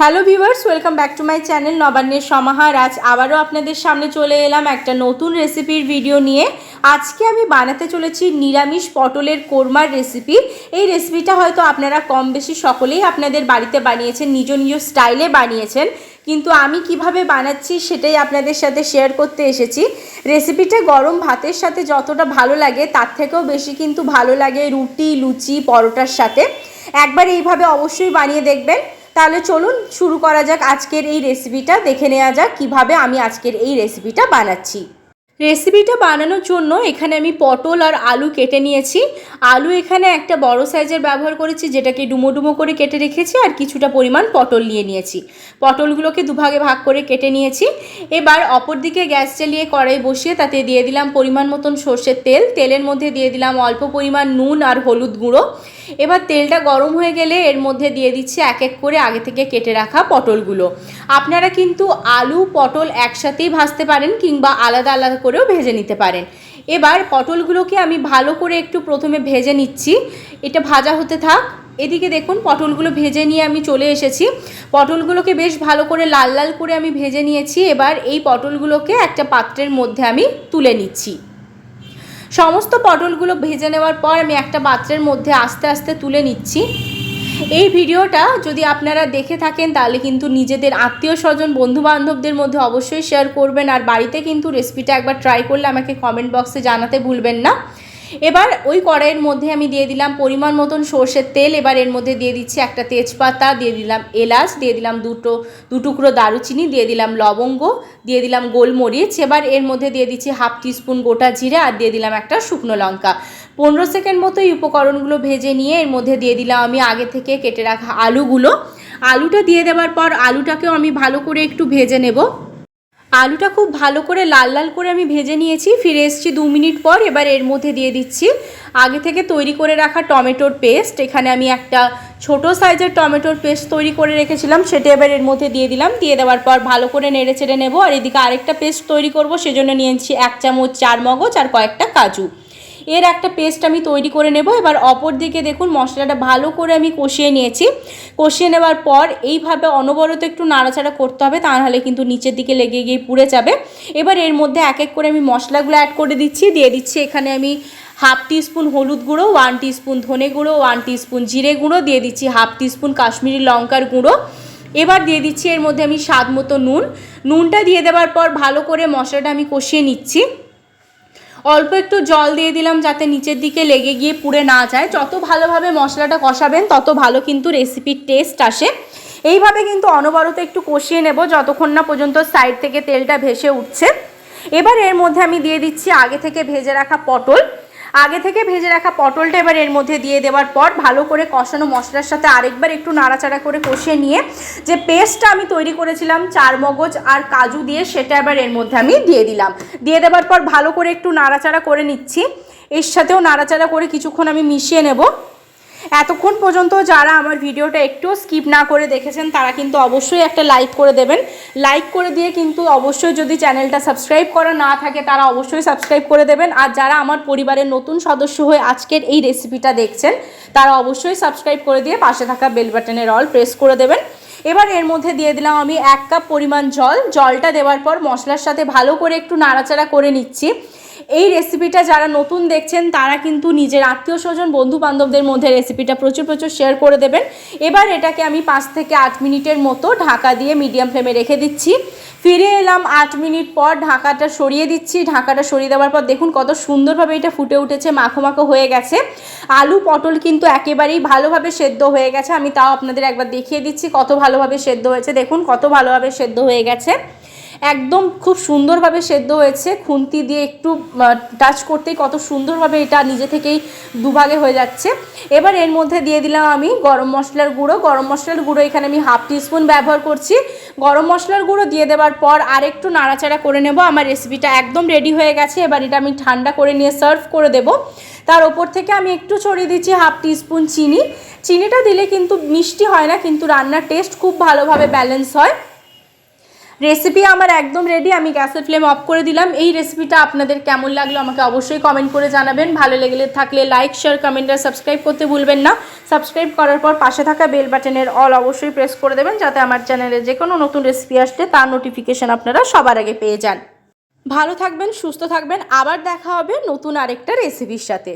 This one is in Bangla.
Hello viewers welcome back to my channel নবান্নের সমাহার আজ আবারও আপনাদের সামনে চলে এলাম একটা নতুন রেসিপির ভিডিও নিয়ে। আজকে আমি বানাতে চলেছি নিরামিষ পটলের কোরমার রেসিপি এই রেসিপিটা হয়তো আপনারা কম বেশি সকলেই আপনাদের বাড়িতে বানিয়েছেন, নিজ নিজ স্টাইলে বানিয়েছেন। কিন্তু আমি কীভাবে বানাচ্ছি সেটাই আপনাদের সাথে শেয়ার করতে এসেছি। রেসিপিটা গরম ভাতের সাথে যতটা ভালো লাগে, তার থেকেও বেশি কিন্তু ভালো লাগে রুটি, লুচি, পরোটার সাথে। একবার এইভাবে অবশ্যই বানিয়ে দেখবেন। তাহলে চলুন শুরু করা যাক আজকের এই রেসিপিটা দেখে নেওয়া যাক কীভাবে আমি আজকের এই রেসিপিটা বানাচ্ছি। রেসিপিটা বানানোর জন্য এখানে আমি পটল আর আলু কেটে নিয়েছি। আলু এখানে একটা বড় সাইজের ব্যবহার করেছি, যেটাকে ডুমো ডুমো করে কেটে রেখেছি আর কিছুটা পরিমাণ পটল নিয়ে নিয়েছি। পটলগুলোকে দুভাগে ভাগ করে কেটে নিয়েছি। এবার অপর দিকে গ্যাস চালিয়ে কড়াই বসিয়ে তাতে দিয়ে দিলাম পরিমাণ মতন সর্ষের তেল। তেলের মধ্যে দিয়ে দিলাম অল্প পরিমাণ নুন আর হলুদ গুঁড়ো। এবার তেলটা গরম হয়ে গেলে এর মধ্যে দিয়ে দিচ্ছি এক এক করে আগে থেকে কেটে রাখা পটলগুলো। আপনারা কিন্তু আলু, পটল একসাথেই ভাজতে পারেন কিংবা আলাদা আলাদা করেও ভেজে নিতে পারেন। এবার পটলগুলোকে আমি ভালো করে একটু প্রথমে ভেজে নিচ্ছি। এটা ভাজা হতে থাক। এদিকে দেখুন, পটলগুলো ভেজে নিয়ে আমি চলে এসেছি। পটলগুলোকে বেশ ভালো করে লাল লাল করে আমি ভেজে নিয়েছি। এবার এই পটলগুলোকে একটা পাত্রের মধ্যে আমি তুলে নিচ্ছি। সমস্ত পটলগুলো ভেজে নেওয়ার পর আমি একটা পাত্রের মধ্যে আস্তে আস্তে তুলে নিচ্ছি। এই ভিডিওটা যদি আপনারা দেখে থাকেন, তাহলে কিন্তু নিজেদের আত্মীয় স্বজন, বন্ধুবান্ধবদের মধ্যে অবশ্যই শেয়ার করবেন। আর বাড়িতে কিন্তু রেসিপিটা একবার ট্রাই করলে আমাকে কমেন্ট বক্সে জানাতে ভুলবেন না। এবার ওই কড়াইয়ের মধ্যে আমি দিয়ে দিলাম পরিমাণ মতন সর্ষের তেল, এবার এর মধ্যে দিয়ে দিচ্ছি একটা তেজপাতা, দিয়ে দিলাম এলাচ, দিয়ে দিলাম দুটো দু টুকরো দারুচিনি, দিয়ে দিলাম লবঙ্গ, দিয়ে দিলাম গোলমরিচ, এবার এর মধ্যে দিয়ে দিচ্ছি হাফ টিস্পুন গোটা জিরে আর দিয়ে দিলাম একটা শুকনো লঙ্কা। পনেরো সেকেন্ড মতো এই উপকরণগুলো ভেজে নিয়ে এর মধ্যে দিয়ে দিলাম আমি আগে থেকে কেটে রাখা আলুগুলো। আলুটা দিয়ে দেওয়ার পর আলুটাকেও আমি ভালো করে একটু ভেজে নেব। আলুটা খুব ভালো করে লাল লাল করে আমি ভেজে নিয়েছি, ফিরে এসেছি দু মিনিট পর, এবার এর মধ্যে দিয়ে দিচ্ছি। আগে থেকে তৈরি করে রাখা টমেটোর পেস্ট, এখানে আমি একটা ছোট সাইজের টমেটোর পেস্ট তৈরি করে রেখেছিলাম, সেটা এবার এর মধ্যে দিয়ে দিলাম, দিয়ে দেওয়ার পর ভালো করে নেড়ে চেড়ে নেব, আর এদিকে আরেকটা পেস্ট তৈরি করব, সেজন্য নিয়েছি এক চামচ চার মগজ আর কয়েকটা কাজু। এর একটা পেস্ট আমি তৈরি করে নেব। এবার অপর দিকে দেখুন, মশলাটা ভালো করে আমি কষিয়ে নিয়েছি। কষিয়ে নেওয়ার পর এইভাবে অনবরত একটু নাড়াচাড়া করতে হবে, তা নাহলে কিন্তু নিচের দিকে লেগে গিয়ে পুড়ে যাবে। এবার এর মধ্যে এক এক করে আমি মশলাগুলো অ্যাড করে দিচ্ছি। দিয়ে দিচ্ছি এখানে আমি হাফ টিস্পুন হলুদ গুঁড়ো ওয়ান টিস্পুন ধনে গুঁড়ো ওয়ান টিস্পুন জিরে গুঁড়ো, দিয়ে দিচ্ছি হাফ টিস্পুন কাশ্মীরি লঙ্কার গুঁড়ো। এবার দিয়ে দিচ্ছি এর মধ্যে আমি স্বাদ মতো নুন। নুনটা দিয়ে দেওয়ার পর ভালো করে মশলাটা আমি কষিয়ে নিচ্ছি। অল্প একটু জল দিয়ে দিলাম যাতে নিচের দিকে লেগে গিয়ে পুড়ে না যায়। যত ভালোভাবে মশলাটা কষাবেন, তত ভালো কিন্তু রেসিপির টেস্ট আসে। এইভাবে কিন্তু অনবরত একটু কষিয়ে নেব যতক্ষণ না পর্যন্ত সাইড থেকে তেলটা ভেসে উঠছে। এবার এর মধ্যে আমি দিয়ে দিচ্ছি আগে থেকে ভেজে রাখা পটল। আগে থেকে ভেজে রাখা পটলটা এবার এর মধ্যে দিয়ে দেওয়ার পর ভালো করে কষানো মশলার সাথে আরেকবার একটু নাড়াচাড়া করে কষিয়ে নিয়ে যে পেস্টটা আমি তৈরি করেছিলাম, চার মগজ আর কাজু দিয়ে সেটা এবার এর মধ্যে আমি দিয়ে দিলাম। দিয়ে দেওয়ার পর ভালো করে একটু নাড়াচাড়া করে নিচ্ছি। এর সাথেও নাড়াচাড়া করে কিছুক্ষণ আমি মিশিয়ে নেব। এতক্ষণ পর্যন্ত যারা আমার ভিডিওটা একটু স্কিপ না করে দেখেছেন, তারা কিন্তু অবশ্যই একটা লাইক করে দেবেন। লাইক করে দিয়ে কিন্তু অবশ্যই যদি চ্যানেলটা সাবস্ক্রাইব করা না থাকে, তারা অবশ্যই সাবস্ক্রাইব করে দেবেন। আর যারা আমার পরিবারের নতুন সদস্য হয়ে আজকের এই রেসিপিটা দেখছেন, তারা অবশ্যই সাবস্ক্রাইব করে দিয়ে পাশে থাকা বেল বাটনের অল প্রেস করে দেবেন। এবার এর মধ্যে দিয়ে দিলাম আমি এক কাপ পরিমাণ জল। জলটা দেওয়ার পর মশলার সাথে ভালো করে একটু নাড়াচাড়া করে নিচ্ছি। এই রেসিপিটা যারা নতুন দেখছেন, তারা কিন্তু নিজের আত্মীয় স্বজন বন্ধু বান্ধবদের মধ্যে রেসিপিটা প্রচুর প্রচুর শেয়ার করে দেবেন। এবার এটাকে আমি পাঁচ থেকে আট মিনিটের মতো ঢাকা দিয়ে মিডিয়াম ফ্লেমে রেখে দিচ্ছি। ফিরে এলাম আট মিনিট পর ঢাকাটা সরিয়ে দিচ্ছি। ঢাকাটা সরিয়ে দেওয়ার পর দেখুন কত সুন্দরভাবে এটা ফুটে উঠেছে, মাখো মাখো হয়ে গেছে। আলু, পটল কিন্তু একেবারেই ভালোভাবে সেদ্ধ হয়ে গেছে। আমি তাও আপনাদের একবার দেখিয়ে দিচ্ছি কত ভালোভাবে সেদ্ধ হয়েছে। দেখুন কত ভালোভাবে সেদ্ধ হয়ে গেছে। একদম খুব সুন্দরভাবে সেদ্ধ হয়েছে। খুন্তি দিয়ে একটু টাচ করতেই কত সুন্দরভাবে এটা নিজে থেকেই দুভাগে হয়ে যাচ্ছে। এবার এর মধ্যে দিয়ে দিলাম আমি গরম মশলার গুঁড়ো। গরম মশলার গুঁড়ো এখানে আমি হাফ টিস্পুন ব্যবহার করছি। গরম মশলার গুঁড়ো দিয়ে দেওয়ার পর আর একটু নাড়াচাড়া করে নেব। আমার রেসিপিটা একদম রেডি হয়ে গেছে। এবার এটা আমি ঠান্ডা করে নিয়ে সার্ভ করে দেব। তার ওপর থেকে আমি একটু ছড়িয়ে দিচ্ছি হাফ টিস্পুন চিনি। চিনিটা দিলে কিন্তু মিষ্টি হয় না, কিন্তু রান্নার টেস্ট খুব ভালোভাবে ব্যালেন্স হয়। রেসিপি আমার একদম রেডি আমি গ্যাসের ফ্লেম অফ করে দিলাম। এই রেসিপিটা আপনাদের কেমন লাগল আমাকে অবশ্যই কমেন্ট করে জানাবেন। ভালো লেগেলে থাকলে লাইক শেয়ার কমেন্ট আর সাবস্ক্রাইব করতে ভুলবেন না। সাবস্ক্রাইব করার পর পাশে থাকা বেল বাটনের অল অবশ্যই প্রেস করে দেবেন, যাতে আমার চ্যানেলে যে কোনো নতুন রেসিপি আসলে তার নোটিফিকেশন আপনারা সবার আগে পেয়ে যান। ভালো থাকবেন, সুস্থ থাকবেন। আবার দেখা হবে নতুন আরেকটা রেসিপির সাথে।